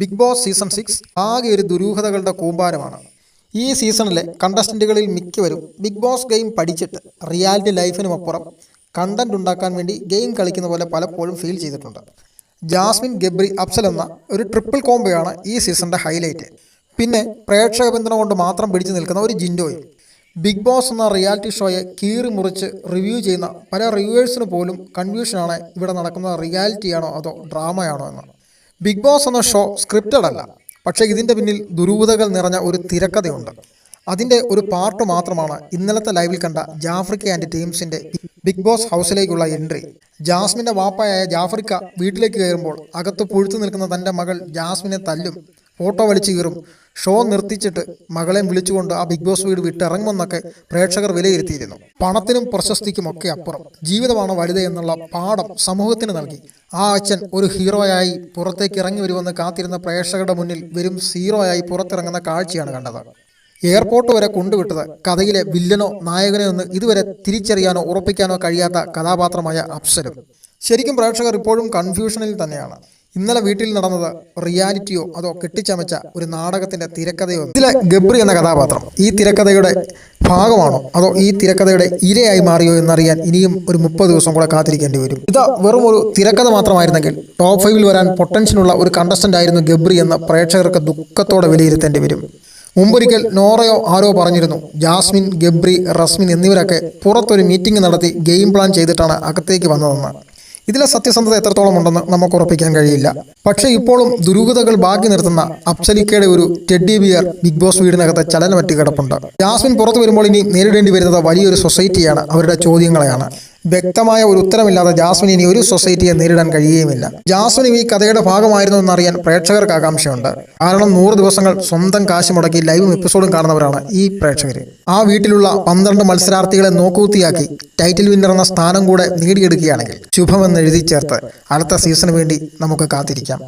Big boss season six ആകെ ഒരു ദുരൂഹതകളുടെ കൂമ്പാരമാണ്. ഈ സീസണിലെ കണ്ടസ്റ്റന്റുകളിൽ മിക്കവരും ബിഗ് ബോസ് ഗെയിം പഠിച്ചിട്ട് റിയാലിറ്റി ലൈഫിനുമപ്പുറം കണ്ടന്റ് ഉണ്ടാക്കാൻ വേണ്ടി ഗെയിം കളിക്കുന്ന പോലെ പലപ്പോഴും ഫീൽ ചെയ്തിട്ടുണ്ട്. ജാസ്മിൻ ഗബ്രി അഫ്സൽ എന്ന ഒരു ട്രിപ്പിൾ കോംബോയാണ് ഈ സീസണിന്റെ ഹൈലൈറ്റ് പിന്നെ പ്രേക്ഷക പിന്തുണ കൊണ്ട് മാത്രം പിടിച്ചു നിൽക്കുന്ന ഒരു ജിൻഡോയും. ബിഗ് ബോസ് എന്ന റിയാലിറ്റി ഷോയെ കീറി മുറിച്ച് റിവ്യൂ ചെയ്യുന്ന പല റിവ്യൂവേഴ്സിന് പോലും കൺഫ്യൂഷനാണ് ഇവിടെ നടക്കുന്ന റിയാലിറ്റിയാണോ അതോ ഡ്രാമയാണോ എന്ന്. ബിഗ് ബോസ് എന്ന ഷോ സ്ക്രിപ്റ്റഡ് അല്ല പക്ഷേ ഇതിന്റെ പിന്നിൽ ദുരൂഹതകൾ നിറഞ്ഞ ഒരു തിരക്കഥയുണ്ട്. അതിന്റെ ഒരു പാർട്ട് മാത്രമാണ് ഇന്നലത്തെ ലൈവിൽ കണ്ട ജാഫ്രിക്ക ആൻഡ് ടീംസിന്റെ ബിഗ് ബോസ് ഹൗസിലേക്കുള്ള എൻട്രി. ജാസ്മിന്റെ വാപ്പായായ ജാഫ്രിക്ക വീട്ടിലേക്ക് കയറുമ്പോൾ അകത്ത് പുഴുത്തു നിൽക്കുന്ന തന്റെ മകൾ ജാസ്മിനെ തല്ലും. ഫോട്ടോ വലിച്ചു കീറും. ഷോ നിർത്തിച്ചിട്ട് മകളെ വിളിച്ചുകൊണ്ട് ആ ബിഗ് ബോസ് വീട് വിട്ടിറങ്ങുമെന്നൊക്കെ പ്രേക്ഷകർ വിലയിരുത്തിയിരുന്നു. പണത്തിനും പ്രശസ്തിക്കും ഒക്കെ അപ്പുറം. ജീവിതമാണ് വലുത് എന്നുള്ള പാഠം സമൂഹത്തിന് നൽകി. ആ അച്ഛൻ ഒരു ഹീറോയായി പുറത്തേക്ക് ഇറങ്ങി വരുമെന്ന് കാത്തിരുന്ന പ്രേക്ഷകരുടെ മുന്നിൽ വെറും സീറോയായി പുറത്തിറങ്ങുന്ന കാഴ്ചയാണ് കണ്ടത്. എയർപോർട്ട് വരെ കൊണ്ടുവിട്ടത് കഥയിലെ വില്ലനോ നായകനോ എന്ന് ഇതുവരെ തിരിച്ചറിയാനോ ഉറപ്പിക്കാനോ കഴിയാത്ത കഥാപാത്രമായ അപ്സരും. ശരിക്കും പ്രേക്ഷകർ ഇപ്പോഴും കൺഫ്യൂഷനിൽ തന്നെയാണ്. ഇന്നലെ വീട്ടിൽ നടന്നത് റിയാലിറ്റിയോ അതോ കെട്ടിച്ചമച്ച ഒരു നാടകത്തിന്റെ തിരക്കഥയോ? ഇതിലെ ഗബ്രി എന്ന കഥാപാത്രം ഈ തിരക്കഥയുടെ ഭാഗമാണോ? അതോ ഈ തിരക്കഥയുടെ ഇരയായി മാറിയോ എന്നറിയാൻ ഇനിയും ഒരു മുപ്പത് ദിവസം കൂടെ കാത്തിരിക്കേണ്ടി വരും. ഇത് വെറും ഒരു തിരക്കഥ മാത്രമായിരുന്നെങ്കിൽ ടോപ്പ് ഫൈവിൽ വരാൻ പൊട്ടൻഷ്യലുള്ള ഒരു കണ്ടസ്റ്റന്റ് ആയിരുന്നു ഗബ്രി എന്ന് പ്രേക്ഷകർക്ക് ദുഃഖത്തോടെ വിലയിരുത്തേണ്ടി വരും. മുമ്പൊരിക്കൽ നോറയോ ആരോ പറഞ്ഞിരുന്നു ജാസ്മിൻ ഗബ്രി റസ്മിൻ എന്നിവരൊക്കെ പുറത്തൊരു മീറ്റിംഗ് നടത്തി ഗെയിം പ്ലാൻ ചെയ്തിട്ടാണ് അകത്തേക്ക് വന്നതെന്ന്. ഇതിലെ സത്യസന്ധത എത്രത്തോളം ഉണ്ടെന്ന് നമുക്ക് ഉറപ്പിക്കാൻ കഴിയില്ല. പക്ഷേ ഇപ്പോഴും ദുരൂഹതകൾ ബാക്കി നിർത്തുന്ന അപ്സലിക്കയുടെ ഒരു ടെഡി ബിയർ ബിഗ് ബോസ് വീടിനകത്ത് ചലനമറ്റ് കിടപ്പുണ്ട് ജാസ്മിൻ പുറത്തു വരുമ്പോൾ ഇനി നേരിടേണ്ടി വരുന്നത് വലിയൊരു സൊസൈറ്റിയാണ്. അവരുടെ ചോദ്യങ്ങളെയാണ്. വ്യക്തമായ ഒരു ഉത്തരമില്ലാതെ ജാസ്മിൻ ഇനി ഒരു സൊസൈറ്റിയെ നേരിടാൻ കഴിയുകയുമില്ല. ജാസ്മിൻ ഈ കഥയുടെ ഭാഗമായിരുന്നു എന്നറിയാൻ പ്രേക്ഷകർക്ക് ആകാംക്ഷയുണ്ട്. കാരണം നൂറ് ദിവസങ്ങൾ സ്വന്തം കാശ് മുടക്കി ലൈവും എപ്പിസോഡും കാണുന്നവരാണ് ഈ പ്രേക്ഷകർ ആ വീട്ടിലുള്ള പന്ത്രണ്ട് മത്സരാർത്ഥികളെ നോക്കുകൂത്തിയാക്കി ടൈറ്റിൽ വിന്നർ എന്ന സ്ഥാനം കൂടെ നേടിയെടുക്കുകയാണെങ്കിൽ ശുഭമെന്ന് എഴുതി ചേർത്ത് അടുത്ത സീസണിന് വേണ്ടി നമുക്ക് കാത്തിരിക്കാം.